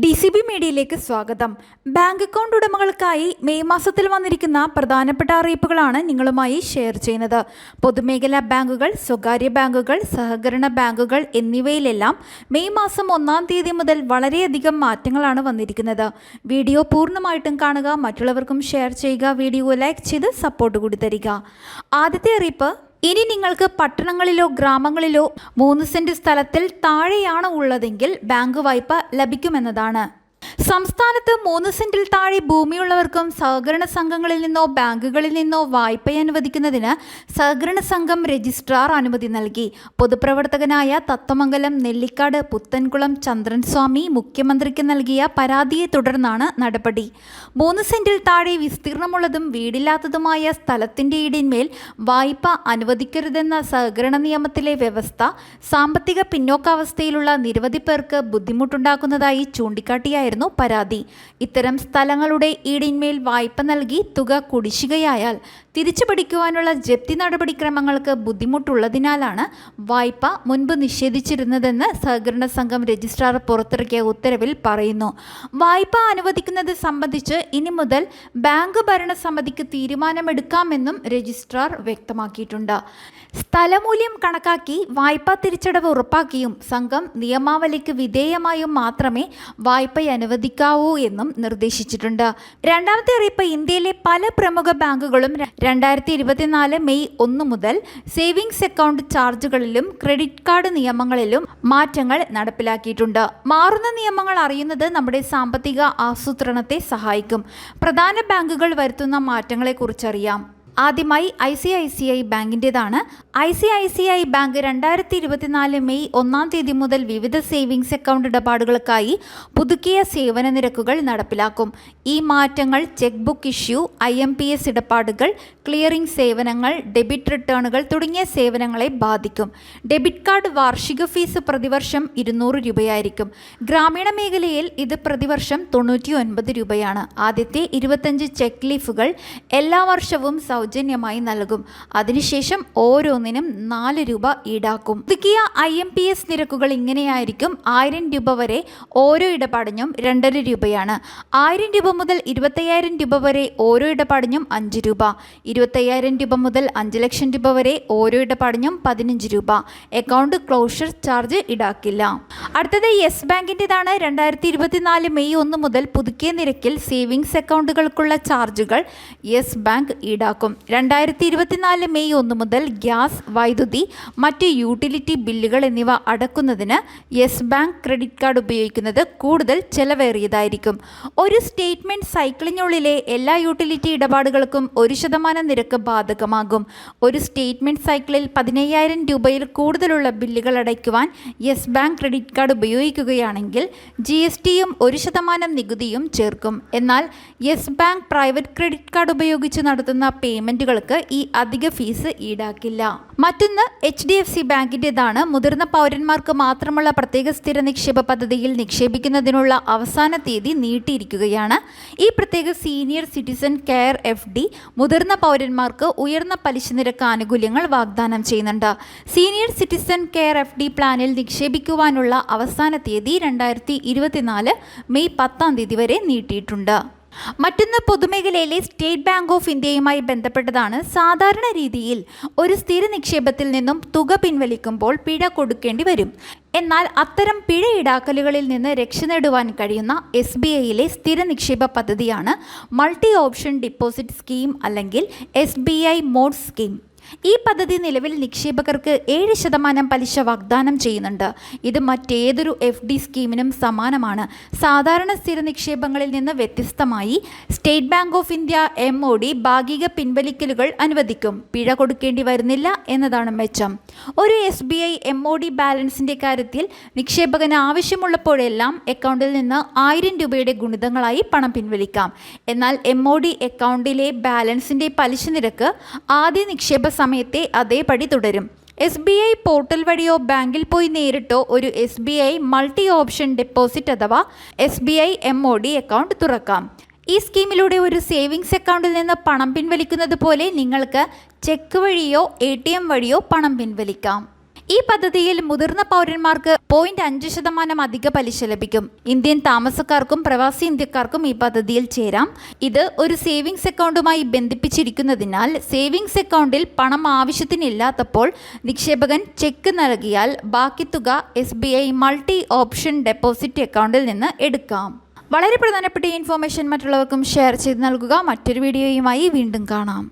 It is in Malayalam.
ഡി സി ബി മീഡിയയിലേക്ക് സ്വാഗതം. ബാങ്ക് അക്കൗണ്ട് ഉടമകൾക്കായി മെയ് മാസത്തിൽ വന്നിരിക്കുന്ന പ്രധാനപ്പെട്ട അറിയിപ്പുകളാണ് നിങ്ങളുമായി ഷെയർ ചെയ്യുന്നത്. പൊതുമേഖലാ ബാങ്കുകൾ സ്വകാര്യ ബാങ്കുകൾ സഹകരണ ബാങ്കുകൾ എന്നിവയിലെല്ലാം മെയ് മാസം ഒന്നാം തീയതി മുതൽ വളരെയധികം മാറ്റങ്ങളാണ് വന്നിരിക്കുന്നത്. വീഡിയോ പൂർണമായിട്ടും കാണുക മറ്റുള്ളവർക്കും ഷെയർ ചെയ്യുക വീഡിയോ ലൈക്ക് ചെയ്ത് സപ്പോർട്ട് കൂടി തരിക. ആദ്യത്തെ അറിയിപ്പ് ഇനി നിങ്ങൾക്ക് പട്ടണങ്ങളിലോ ഗ്രാമങ്ങളിലോ മൂന്ന് സെന്റ് സ്ഥലത്തിൽ താഴെയാണ് ഉള്ളതെങ്കിൽ ബാങ്ക് വായ്പ ലഭിക്കുമെന്നതാണ്. സംസ്ഥാനത്ത് മൂന്ന് സെന്റിൽ താഴെ ഭൂമിയുള്ളവർക്കും സഹകരണ സംഘങ്ങളിൽ നിന്നോ ബാങ്കുകളിൽ നിന്നോ വായ്പ അനുവദിക്കുന്നതിന് സഹകരണ സംഘം രജിസ്ട്രാർ അനുമതി നൽകി. പൊതുപ്രവർത്തകനായ തത്തമംഗലം നെല്ലിക്കാട് പുത്തൻകുളം ചന്ദ്രൻ സ്വാമി മുഖ്യമന്ത്രിക്ക് നൽകിയ പരാതിയെ തുടർന്നാണ് നടപടി. മൂന്ന് സെന്റിൽ താഴെ വിസ്തീർണമുള്ളതും വീടില്ലാത്തതുമായ സ്ഥലത്തിന്റെ ഇടിന്മേൽ വായ്പ അനുവദിക്കരുതെന്ന സഹകരണ നിയമത്തിലെ വ്യവസ്ഥ സാമ്പത്തിക പിന്നോക്കാവസ്ഥയിലുള്ള നിരവധി പേർക്ക് ബുദ്ധിമുട്ടുണ്ടാക്കുന്നതായി ചൂണ്ടിക്കാട്ടിയായിരുന്നു പരാതി. ഇത്തരം സ്ഥലങ്ങളുടെ ഈടിന്മേൽ വായ്പ നൽകി തുക കുടിശ്ശികയായാൽ തിരിച്ചു പിടിക്കുവാനുള്ള ജപ്തി നടപടിക്രമങ്ങൾക്ക് ബുദ്ധിമുട്ടുള്ളതിനാലാണ് വായ്പ മുൻപ് നിഷേധിച്ചിരുന്നതെന്ന് സഹകരണ സംഘം രജിസ്ട്രാർ പുറത്തിറക്കിയ ഉത്തരവിൽ പറയുന്നു. വായ്പ അനുവദിക്കുന്നത് സംബന്ധിച്ച് ഇനി മുതൽ ബാങ്ക് ഭരണസമിതിക്ക് തീരുമാനമെടുക്കാമെന്നും രജിസ്ട്രാർ വ്യക്തമാക്കിയിട്ടുണ്ട്. സ്ഥലമൂല്യം കണക്കാക്കി വായ്പ തിരിച്ചടവ് ഉറപ്പാക്കിയും സംഘം നിയമാവലിക്ക് വിധേയമായും മാത്രമേ വായ്പ അനുവദിക്കാവൂ എന്നും നിർദ്ദേശിച്ചിട്ടുണ്ട്. രണ്ടാമത്തെ അറിയിപ്പ് ഇന്ത്യയിലെ പല പ്രമുഖ ബാങ്കുകളും രണ്ടായിരത്തി ഇരുപത്തിനാല് മെയ് ഒന്ന് മുതൽ സേവിങ്സ് അക്കൗണ്ട് ചാർജുകളിലും ക്രെഡിറ്റ് കാർഡ് നിയമങ്ങളിലും മാറ്റങ്ങൾ നടപ്പിലാക്കിയിട്ടുണ്ട്. മാറുന്ന നിയമങ്ങൾ അറിയുന്നത് നമ്മുടെ സാമ്പത്തിക ആസൂത്രണത്തെ സഹായിക്കും. പ്രധാന ബാങ്കുകൾ വരുത്തുന്ന മാറ്റങ്ങളെക്കുറിച്ചറിയാം ആദ്യമായി I C I C I ബാങ്കിന്റെതാണ്. I C I C I bank രണ്ടായിരത്തി ഇരുപത്തിനാല് മെയ് ഒന്നാം തീയതി മുതൽ വിവിധ സേവിങ്സ് അക്കൗണ്ട് ഇടപാടുകൾക്കായി പുതുക്കിയ സേവന നിരക്കുകൾ നടപ്പിലാക്കും. ഈ മാറ്റങ്ങൾ cheque book issue I M P S ഇടപാടുകൾ ക്ലിയറിംഗ് സേവനങ്ങൾ ഡെബിറ്റ് റിട്ടേണുകൾ തുടങ്ങിയ സേവനങ്ങളെ ബാധിക്കും. ഡെബിറ്റ് കാർഡ് വാർഷിക ഫീസ് പ്രതിവർഷം ഇരുന്നൂറ് രൂപയായിരിക്കും. ഗ്രാമീണ മേഖലയിൽ ഇത് പ്രതിവർഷം തൊണ്ണൂറ്റി രൂപയാണ്. ആദ്യത്തെ ഇരുപത്തഞ്ച് ചെക്ക് ലീഫുകൾ എല്ലാ വർഷവും സൗജന്യമായി നൽകും. അതിനുശേഷം ഓരോന്നിനും നാല് രൂപ ഈടാക്കും. പുതുക്കിയ ഐ എം പി എസ് നിരക്കുകൾ ഇങ്ങനെയായിരിക്കും. ആയിരം രൂപ വരെ ഓരോ ഇടപാടിനും രണ്ടര രൂപയാണ്. ആയിരം രൂപ മുതൽ ഇരുപത്തയ്യായിരം രൂപ വരെ ഓരോ ഇടപാടിനും അഞ്ച് രൂപ. ഇരുപത്തയ്യായിരം രൂപ മുതൽ അഞ്ച് ലക്ഷം രൂപ വരെ ഓരോ ഇടപാടിനും പതിനഞ്ച് രൂപ. അക്കൗണ്ട് ക്ലോഷർ ചാർജ് ഈടാക്കില്ല. അടുത്തത് യെസ് ബാങ്കിന്റെതാണ് രണ്ടായിരത്തി ഇരുപത്തിനാല് മെയ് ഒന്ന് മുതൽ പുതുക്കിയ നിരക്കിൽ സേവിങ്സ് അക്കൗണ്ടുകൾക്കുള്ള ചാർജുകൾ യെസ് ബാങ്ക് ഈടാക്കും. രണ്ടായിരത്തി ഇരുപത്തിനാല് മെയ് ഒന്ന് മുതൽ ഗ്യാസ് വൈദ്യുതി മറ്റ് യൂട്ടിലിറ്റി ബില്ലുകൾ എന്നിവ അടക്കുന്നതിന് യെസ് ബാങ്ക് ക്രെഡിറ്റ് കാർഡ് ഉപയോഗിക്കുന്നത് കൂടുതൽ ചെലവേറിയതായിരിക്കും. ഒരു സ്റ്റേറ്റ്മെന്റ് സൈക്കിളിനുള്ളിലെ എല്ലാ യൂട്ടിലിറ്റി ഇടപാടുകൾക്കും ഒരു ശതമാനം നിരക്ക് ബാധകമാകും. ഒരു സ്റ്റേറ്റ്മെന്റ് സൈക്കിളിൽ പതിനയ്യായിരം രൂപയിൽ കൂടുതലുള്ള ബില്ലുകൾ അടയ്ക്കുവാൻ യെസ് ബാങ്ക് ക്രെഡിറ്റ് കാർഡ് ഉപയോഗിക്കുകയാണെങ്കിൽ ജി എസ് ടിയും ഒരു ശതമാനം നികുതിയും ചേർക്കും. എന്നാൽ yes bank private credit card ഉപയോഗിച്ച് നടത്തുന്ന പേയ്മെന്റുകൾക്ക് ഈ അധിക ഫീസ് ഈടാക്കില്ല. മറ്റൊന്ന് എച്ച് ഡി എഫ് സി ബാങ്കിന്റെതാണ് മുതിർന്ന പൗരന്മാർക്ക് മാത്രമുള്ള പ്രത്യേക സ്ഥിര നിക്ഷേപ പദ്ധതിയിൽ നിക്ഷേപിക്കുന്നതിനുള്ള അവസാന തീയതി നീട്ടിയിരിക്കുകയാണ്. ഈ പ്രത്യേക senior citizen care F D മുതിർന്ന പൗരന്മാർക്ക് ഉയർന്ന പലിശ നിരക്ക് ആനുകൂല്യങ്ങൾ വാഗ്ദാനം ചെയ്യുന്നുണ്ട്. Senior citizen care F D പ്ലാനിൽ നിക്ഷേപിക്കുവാനുള്ള അവസാന തീയതി രണ്ടായിരത്തി മെയ് പത്താം തീയതി വരെ നീട്ടിയിട്ടുണ്ട്. മറ്റൊന്ന് പൊതുമേഖലയിലെ സ്റ്റേറ്റ് ബാങ്ക് ഓഫ് ഇന്ത്യയുമായി ബന്ധപ്പെട്ടതാണ്. സാധാരണ രീതിയിൽ ഒരു സ്ഥിര നിക്ഷേപത്തിൽ നിന്നും തുക പിൻവലിക്കുമ്പോൾ പിഴ കൊടുക്കേണ്ടി വരും. എന്നാൽ അത്തരം പിഴ ഈടാക്കലുകളിൽ നിന്ന് രക്ഷ നേടുവാൻ കഴിയുന്ന എസ് ബി ഐയിലെ സ്ഥിര നിക്ഷേപ പദ്ധതിയാണ് മൾട്ടി ഓപ്ഷൻ ഡിപ്പോസിറ്റ് സ്കീം അല്ലെങ്കിൽ S B I mod scheme. ഈ പദ്ധതി നിലവിൽ നിക്ഷേപകർക്ക് ഏഴ് ശതമാനം പലിശ വാഗ്ദാനം ചെയ്യുന്നുണ്ട്. ഇത് മറ്റേതൊരു എഫ് ഡി സ്കീമിനും സമാനമാണ്. സാധാരണ സ്ഥിര നിക്ഷേപങ്ങളിൽ നിന്ന് വ്യത്യസ്തമായി State Bank of India M O D ഭാഗിക പിൻവലിക്കലുകൾ അനുവദിക്കും. പിഴ കൊടുക്കേണ്ടി വരുന്നില്ല എന്നതാണ് മെച്ചം. ഒരു S B I M O D ബാലൻസിന്റെ കാര്യത്തിൽ നിക്ഷേപകന് ആവശ്യമുള്ളപ്പോഴെല്ലാം അക്കൗണ്ടിൽ നിന്ന് ആയിരം രൂപയുടെ ഗുണിതങ്ങളായി പണം പിൻവലിക്കാം. എന്നാൽ എം ഒ ഡി അക്കൗണ്ടിലെ ബാലൻസിന്റെ പലിശ നിരക്ക് ആദ്യ നിക്ഷേപ സമയത്തെ അതേപടി തുടരും. എസ് ബി ഐ പോർട്ടൽ വഴിയോ ബാങ്കിൽ പോയി നേരിട്ടോ ഒരു S B I multi option deposit അഥവാ S B I M O D account തുറക്കാം. ഈ സ്കീമിലൂടെ ഒരു സേവിങ്സ് അക്കൗണ്ടിൽ നിന്ന് പണം പിൻവലിക്കുന്നത് പോലെ നിങ്ങൾക്ക് ചെക്ക് വഴിയോ എ ടി എം വഴിയോ പണം പിൻവലിക്കാം. ഈ പദ്ധതിയിൽ മുതിർന്ന പൗരന്മാർക്ക് പോയിന്റ് അഞ്ച് ശതമാനം അധിക പലിശ ലഭിക്കും. ഇന്ത്യൻ താമസക്കാർക്കും പ്രവാസി ഇന്ത്യക്കാർക്കും ഈ പദ്ധതിയിൽ ചേരാം. ഇത് ഒരു സേവിങ്സ് അക്കൗണ്ടുമായി ബന്ധിപ്പിച്ചിരിക്കുന്നതിനാൽ സേവിങ്സ് അക്കൗണ്ടിൽ പണം ആവശ്യത്തിനില്ലാത്തപ്പോൾ നിക്ഷേപകൻ ചെക്ക് നൽകിയാൽ ബാക്കി തുക S B I multi option deposit അക്കൗണ്ടിൽ നിന്ന് എടുക്കാം. വളരെ പ്രധാനപ്പെട്ട ഇൻഫോർമേഷൻ മറ്റുള്ളവർക്കും ഷെയർ ചെയ്ത് നൽകുക. മറ്റൊരു വീഡിയോയുമായി വീണ്ടും കാണാം.